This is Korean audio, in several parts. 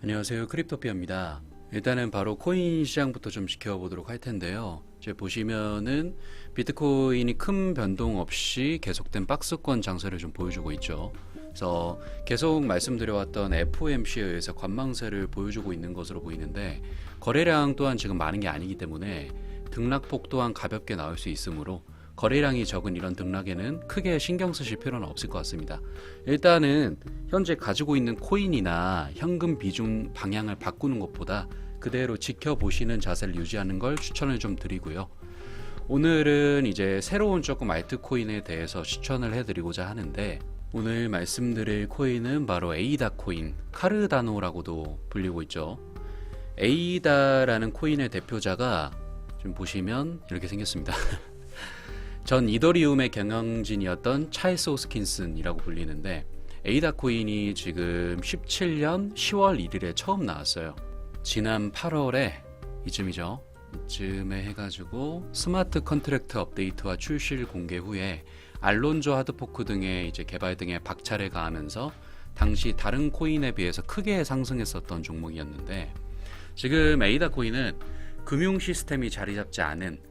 안녕하세요. 크립토피아입니다. 일단은 바로 코인 시장부터 좀 지켜보도록 할 텐데요. 이제 보시면은 비트코인이 큰 변동 없이 계속된 박스권 장세를 좀 보여주고 있죠. 그래서 계속 말씀드려왔던 FOMC에 의해서 관망세를 보여주고 있는 것으로 보이는데 거래량 또한 지금 많은 게 아니기 때문에 등락폭 또한 가볍게 나올 수 있으므로 거래량이 적은 이런 등락에는 크게 신경 쓰실 필요는 없을 것 같습니다. 일단은 현재 가지고 있는 코인이나 현금 비중 방향을 바꾸는 것보다 그대로 지켜보시는 자세를 유지하는 걸 추천을 좀 드리고요. 오늘은 이제 새로운 조금 알트코인에 대해서 추천을 해드리고자 하는데 오늘 말씀드릴 코인은 바로 에이다 코인, 카르다노라고도 불리고 있죠. 에이다라는 코인의 대표자가 좀 보시면 이렇게 생겼습니다. 전 이더리움의 경영진이었던 찰스 호스킨슨이라고 불리는데 에이다 코인이 지금 17년 10월 1일에 처음 나왔어요. 지난 8월에 이쯤이죠. 이쯤에 해가지고 스마트 컨트랙트 업데이트와 출시를 공개 후에 알론조 하드포크 등의 이제 개발 등에 박차를 가하면서 당시 다른 코인에 비해서 크게 상승했었던 종목이었는데 지금 에이다 코인은 금융 시스템이 자리 잡지 않은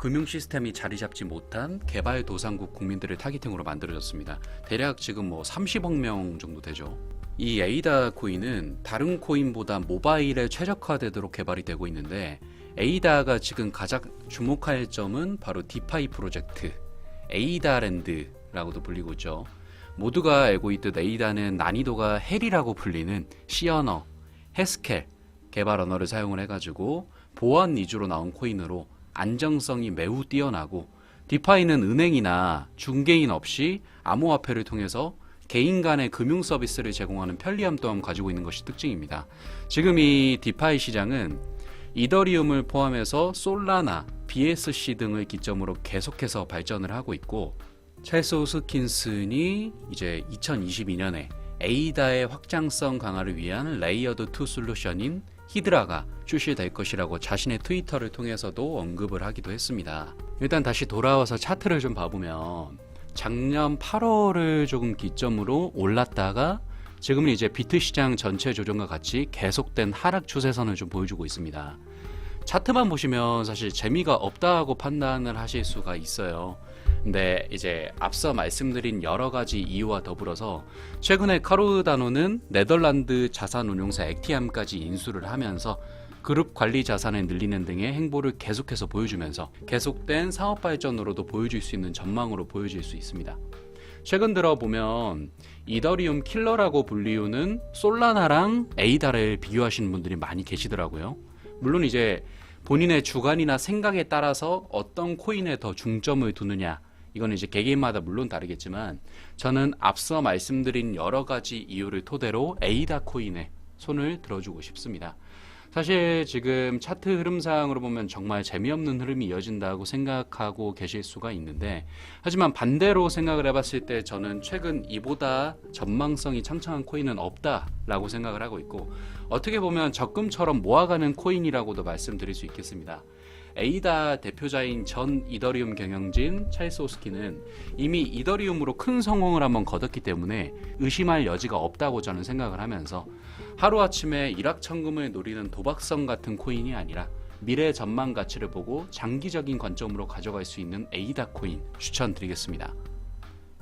금융 시스템이 자리 잡지 못한 개발 도상국 국민들을 타깃팅으로 만들어졌습니다. 대략 지금 뭐 30억 명 정도 되죠. 이 에이다 코인은 다른 코인보다 모바일에 최적화되도록 개발이 되고 있는데 에이다가 지금 가장 주목할 점은 바로 디파이 프로젝트 에이다랜드라고도 불리고 있죠. 모두가 알고 있듯 에이다는 난이도가 헬이라고 불리는 C 언어, 해스켈 개발 언어를 사용을 해가지고 보안 위주로 나온 코인으로 안정성이 매우 뛰어나고 디파이는 은행이나 중개인 없이 암호화폐를 통해서 개인 간의 금융 서비스를 제공하는 편리함 또한 가지고 있는 것이 특징입니다. 지금 이 디파이 시장은 이더리움을 포함해서 솔라나, BSC 등을 기점으로 계속해서 발전을 하고 있고 찰스 호스킨슨이 이제 2022년에 에이다의 확장성 강화를 위한 레이어드 2 솔루션인 히드라가 출시될 것이라고 자신의 트위터를 통해서도 언급을 하기도 했습니다. 일단 다시 돌아와서 차트를 좀 봐보면 작년 8월을 조금 기점으로 올랐다가 지금은 이제 비트 시장 전체 조정과 같이 계속된 하락 추세선을 좀 보여주고 있습니다. 차트만 보시면 사실 재미가 없다고 판단을 하실 수가 있어요. 근데 이제 앞서 말씀드린 여러 가지 이유와 더불어서 최근에 카르다노는 네덜란드 자산운용사 액티암까지 인수를 하면서 그룹 관리 자산을 늘리는 등의 행보를 계속해서 보여주면서 계속된 사업 발전으로도 보여줄 수 있는 전망으로 보여질 수 있습니다. 최근 들어 보면 이더리움 킬러라고 불리우는 솔라나랑 에이다를 비교하시는 분들이 많이 계시더라고요. 물론 이제 본인의 주관이나 생각에 따라서 어떤 코인에 더 중점을 두느냐 이거는 이제 개개인마다 물론 다르겠지만 저는 앞서 말씀드린 여러 가지 이유를 토대로 에이다 코인에 손을 들어주고 싶습니다. 사실 지금 차트 흐름상으로 보면 정말 재미없는 흐름이 이어진다고 생각하고 계실 수가 있는데 하지만 반대로 생각을 해봤을 때 저는 최근 이보다 전망성이 창창한 코인은 없다라고 생각을 하고 있고 어떻게 보면 적금처럼 모아가는 코인이라고도 말씀드릴 수 있겠습니다. 에이다 대표자인 전 이더리움 경영진 찰스 오스키는 이미 이더리움으로 큰 성공을 한번 거뒀기 때문에 의심할 여지가 없다고 저는 생각을 하면서 하루아침에 일확천금을 노리는 도박성 같은 코인이 아니라 미래 전망 가치를 보고 장기적인 관점으로 가져갈 수 있는 에이다 코인 추천드리겠습니다.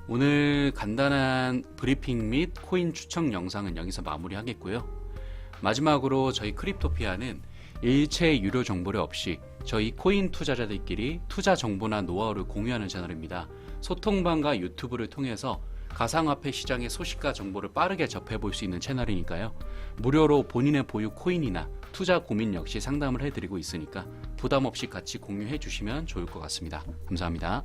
오늘 간단한 브리핑 및 코인 추천 영상은 여기서 마무리하겠고요. 마지막으로 저희 크립토피아는 일체 유료 정보를 없이 저희 코인 투자자들끼리 투자 정보나 노하우를 공유하는 채널입니다. 소통방과 유튜브를 통해서 가상화폐 시장의 소식과 정보를 빠르게 접해볼 수 있는 채널이니까요. 무료로 본인의 보유 코인이나 투자 고민 역시 상담을 해드리고 있으니까 부담 없이 같이 공유해 주시면 좋을 것 같습니다. 감사합니다.